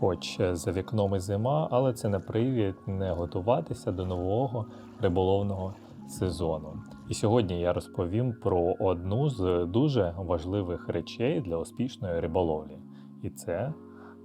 Хоч за вікном і зима, але це не привід не готуватися до нового риболовного сезону. І сьогодні я розповім про одну з дуже важливих речей для успішної риболовлі, і це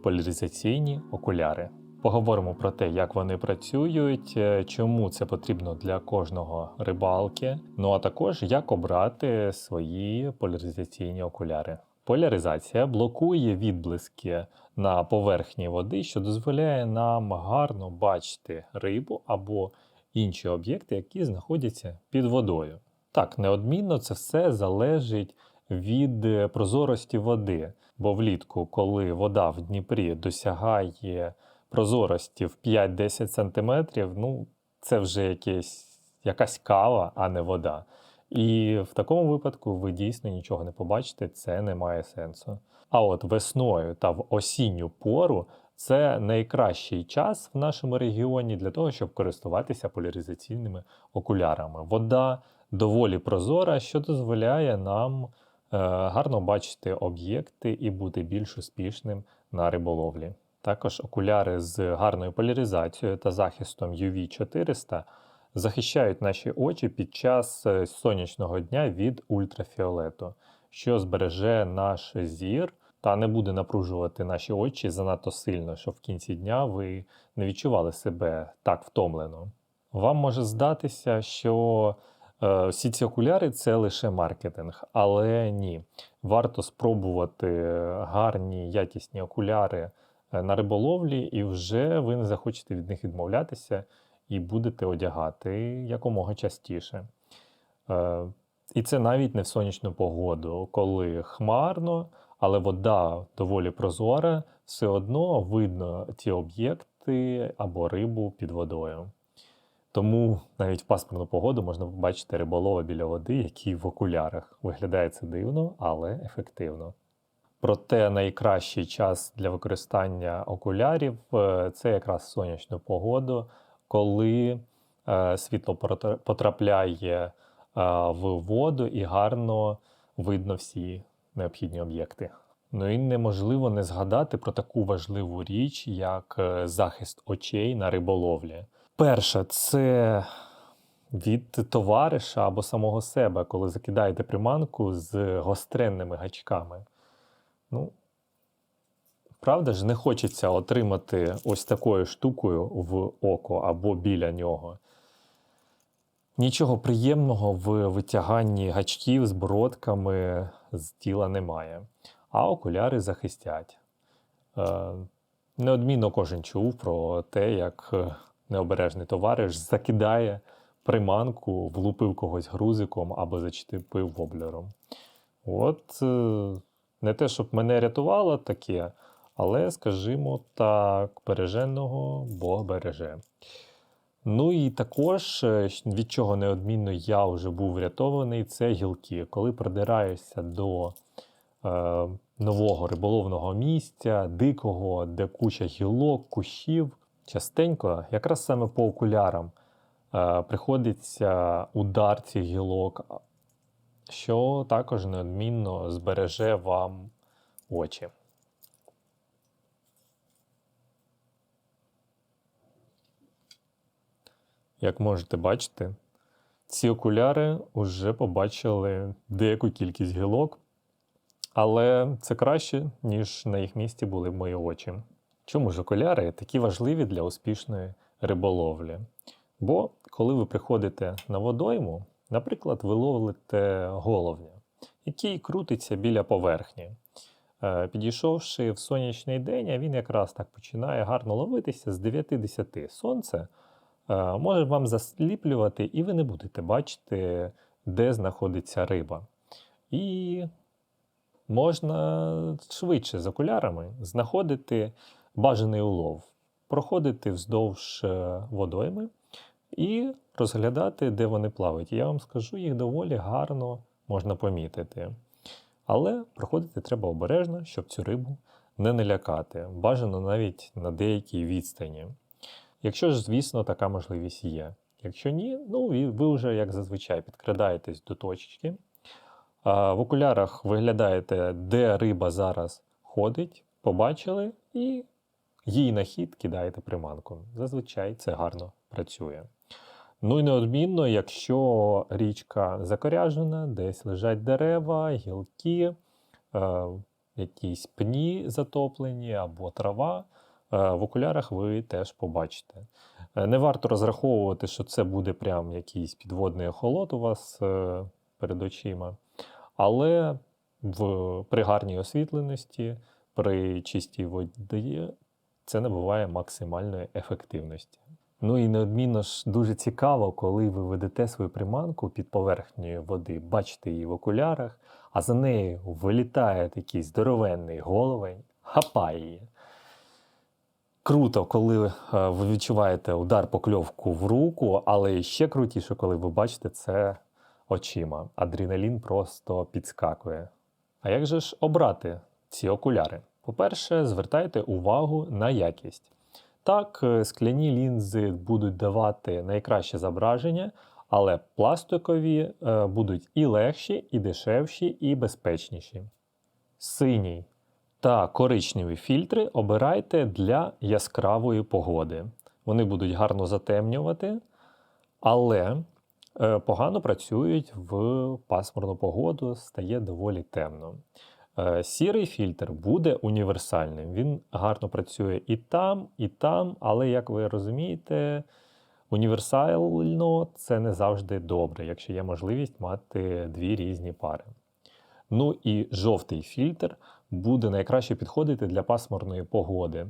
поляризаційні окуляри. Поговоримо про те, як вони працюють, е, чому це потрібно для кожного рибалки. Ну а також як обрати свої поляризаційні окуляри. Поляризація блокує відблиски на поверхні води, що дозволяє нам гарно бачити рибу або інші об'єкти, які знаходяться під водою. Так, неодмінно це все залежить від е, прозорості води, бо влітку, коли вода в Дніпрі досягає прозорості в 5-10 см, ну це вже якесь, якась кава, а не вода. І в такому випадку ви дійсно нічого не побачите, це не має сенсу. А от весною та в осінню пору це найкращий час в нашому регіоні для того, щоб користуватися поляризаційними окулярами. Вода доволі прозора, що дозволяє нам е, гарно бачити об'єкти і бути більш успішним на риболовлі. Також окуляри з гарною поляризацією та захистом UV 400 захищають наші очі під час е, сонячного дня від ультрафіолету, що збереже наш зір та не буде напружувати наші очі занадто сильно, щоб в кінці дня ви не відчували себе так втомлено. Вам може здатися, що е, всі ці окуляри це лише маркетинг, але ні. Варто спробувати гарні якісні окуляри е, на риболовлі, і вже ви не захочете від них відмовлятися і будете одягати якомога частіше. Е, І це навіть не в сонячну погоду, коли хмарно, але вода доволі прозора, все одно видно ті об'єкти або рибу під водою. Тому навіть в пасмурну погоду можна побачити риболова біля води, який в окулярах. Виглядає це дивно, але ефективно. Проте найкращий час для використання окулярів е, це якраз сонячну погоду, коли е, світло потрапляє е, в воду і гарно видно всі необхідні об'єкти. Ну і неможливо не згадати про таку важливу річ, як е, захист очей на риболовлі. Перше, це від товариша або самого себе, коли закидаєте приманку з гостренними гачками. Ну, правда ж, не хочеться отримати ось такою штукою в око або біля нього. Нічого приємного в витяганні гачків з бородками з тіла немає, а окуляри захистять. Е, неодмінно кожен чув про те, як е, необережний товариш закидає приманку, влупив когось грузиком або зачепив воблером. От е, не те, щоб мене рятувало таке, але, скажімо так, береженого Бог береже. Ну і також, е, від чого неодмінно я вже був врятований, це гілки. Коли продираєшся до е, нового риболовного місця, дикого, де куча гілок, кущів, частенько, якраз саме по окулярам, е, приходиться удар цих гілок, що також неодмінно збереже вам очі. Як можете бачити, ці окуляри вже побачили деяку кількість гілок, але це краще, ніж на їх місці були мої очі. Чому ж окуляри такі важливі для успішної риболовлі? Бо коли ви приходите на водойму, наприклад, ви ловите головня, який крутиться біля поверхні. Е, Підійшовши в сонячний день, а він якраз так починає гарно ловитися з 9-10. Сонце може вам засліплювати, і ви не будете бачити, де знаходиться риба. І можна швидше з окулярами знаходити бажаний улов, проходити вздовж е, водойми і розглядати, де вони плавають. Я вам скажу, їх доволі гарно можна помітити. Але проходити треба обережно, щоб цю рибу не налякати. Бажано навіть на деякій відстані. Якщо ж, звісно, така можливість є. Якщо ні, ну ви вже, як зазвичай, підкрадаєтесь до точки. В окулярах виглядаєте, де риба зараз ходить, побачили, і їй на хід кидаєте приманку. Зазвичай це гарно працює. Ну і неодмінно, якщо річка закоряжена, десь лежать дерева, гілки, е, якісь пні затоплені або трава, в окулярах ви теж побачите. Е, Не варто розраховувати, що це буде прям якийсь підводний охолот у вас е, перед очима. Але в, при гарній освітленості, при чистій воді це набуває максимальної ефективності. Ну і неодмінно ж дуже цікаво, коли ви ведете свою приманку під поверхнею води, бачите її в окулярах, а за нею вилітає такий здоровенний головень, хапає її. Круто, коли е, ви відчуваєте удар покльовку в руку, але ще крутіше, коли ви бачите це очима. Адреналін просто підскакує. А як же ж обрати ці окуляри? По-перше, звертайте увагу на якість. Так, е, скляні лінзи будуть давати найкраще зображення, але пластикові е, будуть і легші, і дешевші, і безпечніші. Синій та коричневі фільтри обирайте для яскравої погоди. Вони будуть гарно затемнювати, але е, погано працюють в пасмурну погоду, стає доволі темно. Е, Сірий фільтр буде універсальним. Він гарно працює і там, і там, але, як ви розумієте, універсально це не завжди добре, якщо є можливість мати дві різні пари. Ну і жовтий фільтр буде найкраще підходити для пасмурної погоди. Е,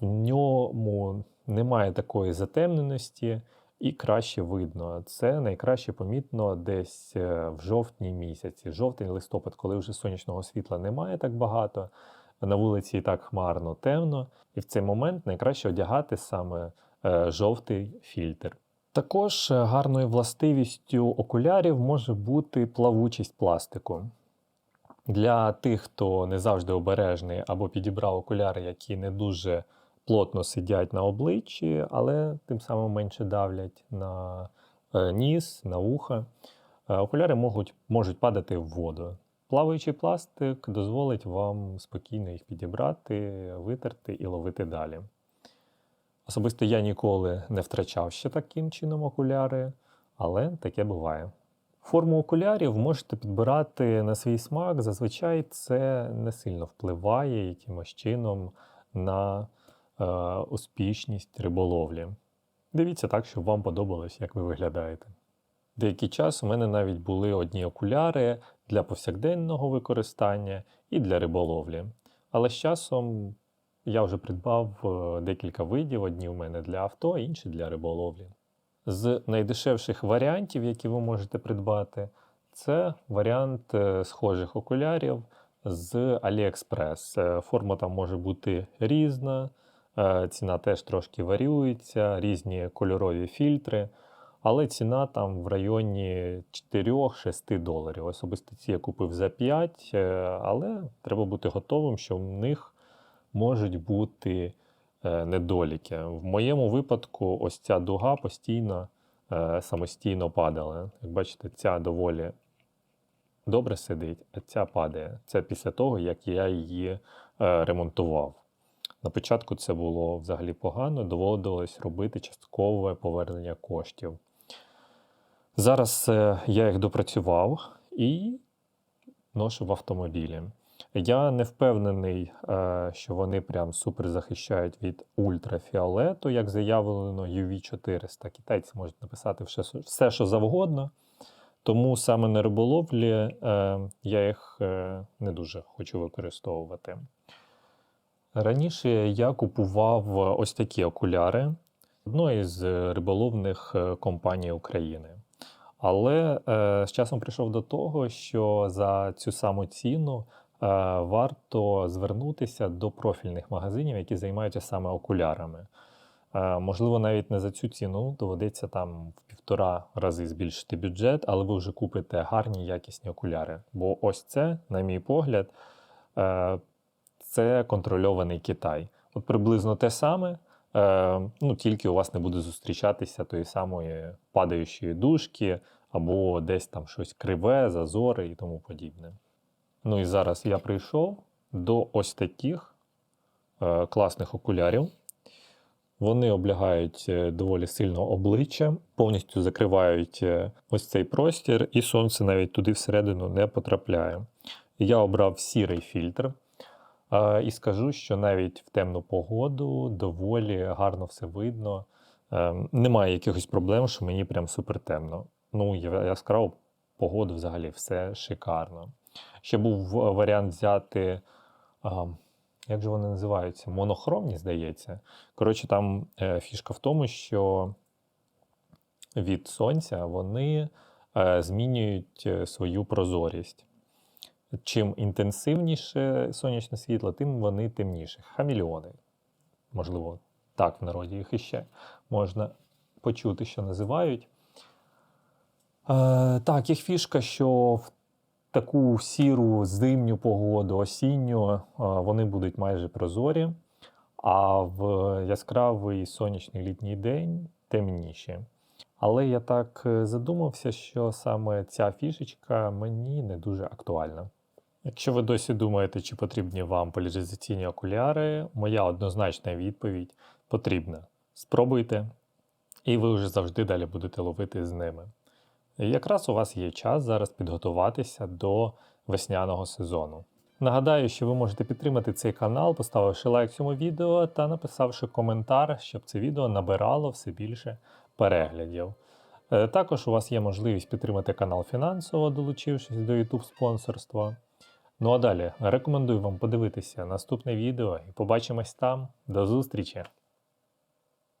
В ньому немає такої затемненості і краще видно. Це найкраще помітно десь е, в жовтні місяці, жовтень, листопад, коли вже сонячного світла немає так багато, на вулиці і так хмарно, темно. І в цей момент найкраще одягати саме е, жовтий фільтр. Також е, гарною властивістю окулярів може бути плавучість пластику. Для тих, хто не завжди обережний або підібрав окуляри, які не дуже плотно сидять на обличчі, але тим самим менше давлять на е, ніс, на вуха, е, окуляри можуть, можуть падати в воду. Плаваючий пластик дозволить вам спокійно їх підібрати, витерти і ловити далі. Особисто я ніколи не втрачав ще таким чином окуляри, але таке буває. Форму окулярів можете підбирати на свій смак. Зазвичай це не сильно впливає якимось чином на е, успішність риболовлі. Дивіться так, щоб вам подобалось, як ви виглядаєте. Деякий час у мене навіть були одні окуляри для повсякденного використання і для риболовлі. Але з часом я вже придбав е, декілька видів: одні у мене для авто, інші для риболовлі. З найдешевших варіантів, які ви можете придбати, це варіант е, схожих окулярів з AliExpress. Е, Форма там може бути різна, ціна теж трошки варіюється, різні кольорові фільтри, але ціна там в районі 4-6 доларів. Особисто ці я купив за 5, е, але треба бути готовим, що в них можуть бути е, недоліки. В моєму випадку, ось ця дуга постійно е, самостійно падала. Як бачите, ця доволі добре сидить, а ця падає. Це після того, як я її е, ремонтував. На початку це було взагалі погано, доводилось робити часткове повернення коштів. Зараз я їх допрацював і ношу в автомобілі. Я не впевнений, е, що вони прям супер захищають від ультрафіолету, як заявлено UV400. Китайці можуть написати все, що завгодно. Тому саме на риболовлі е, я їх е, не дуже хочу використовувати. Раніше я купував ось такі окуляри одної з риболовних компаній України. Але з часом прийшов до того, що за цю саму ціну варто звернутися до профільних магазинів, які займаються саме окулярами. Е, можливо, навіть не за цю ціну доведеться там в півтора рази збільшити бюджет, але ви вже купите гарні якісні окуляри. Бо ось це, на мій погляд, е, це контрольований Китай. От приблизно те саме, е, ну тільки у вас не буде зустрічатися тої самої падаючої дужки, або десь там щось криве, зазори і тому подібне. Ну і зараз я прийшов до ось таких е, класних окулярів. Вони облягають е, доволі сильно обличчя, повністю закривають е, ось цей простір, і сонце навіть туди всередину не потрапляє. Я обрав сірий фільтр. Е, І скажу, що навіть в темну погоду доволі гарно все видно. Немає якихось проблем, що мені прям супер темно. Ну, яскраво погоду взагалі все шикарно. Ще був варіант взяти, як же вони називаються? Монохромні, здається. Коротше, там е, фішка в тому, що від сонця вони е, змінюють е, свою прозорість. Чим інтенсивніше сонячне світло, тим вони темніші. Хамільйони. Можливо, так в народі їх іще можна почути, що називають. Е, так, їх фішка, що в таку сіру зимню погоду, осінню, е, вони будуть майже прозорі, а в яскравий сонячний літній день темніші. Але я так е, задумався, що саме ця фішечка мені не дуже актуальна. Якщо ви досі думаєте, чи потрібні вам поляризаційні окуляри, моя однозначна відповідь потрібна. Спробуйте, і ви вже завжди далі будете ловити з ними. Якраз у вас є час зараз підготуватися до весняного сезону. Нагадаю, що ви можете підтримати цей канал, поставивши лайк цьому відео та написавши коментар, щоб це відео набирало все більше переглядів. Е, Також у вас є можливість підтримати канал фінансово, долучившись до YouTube спонсорства. Ну а далі рекомендую вам подивитися наступне відео і побачимось там. До зустрічі!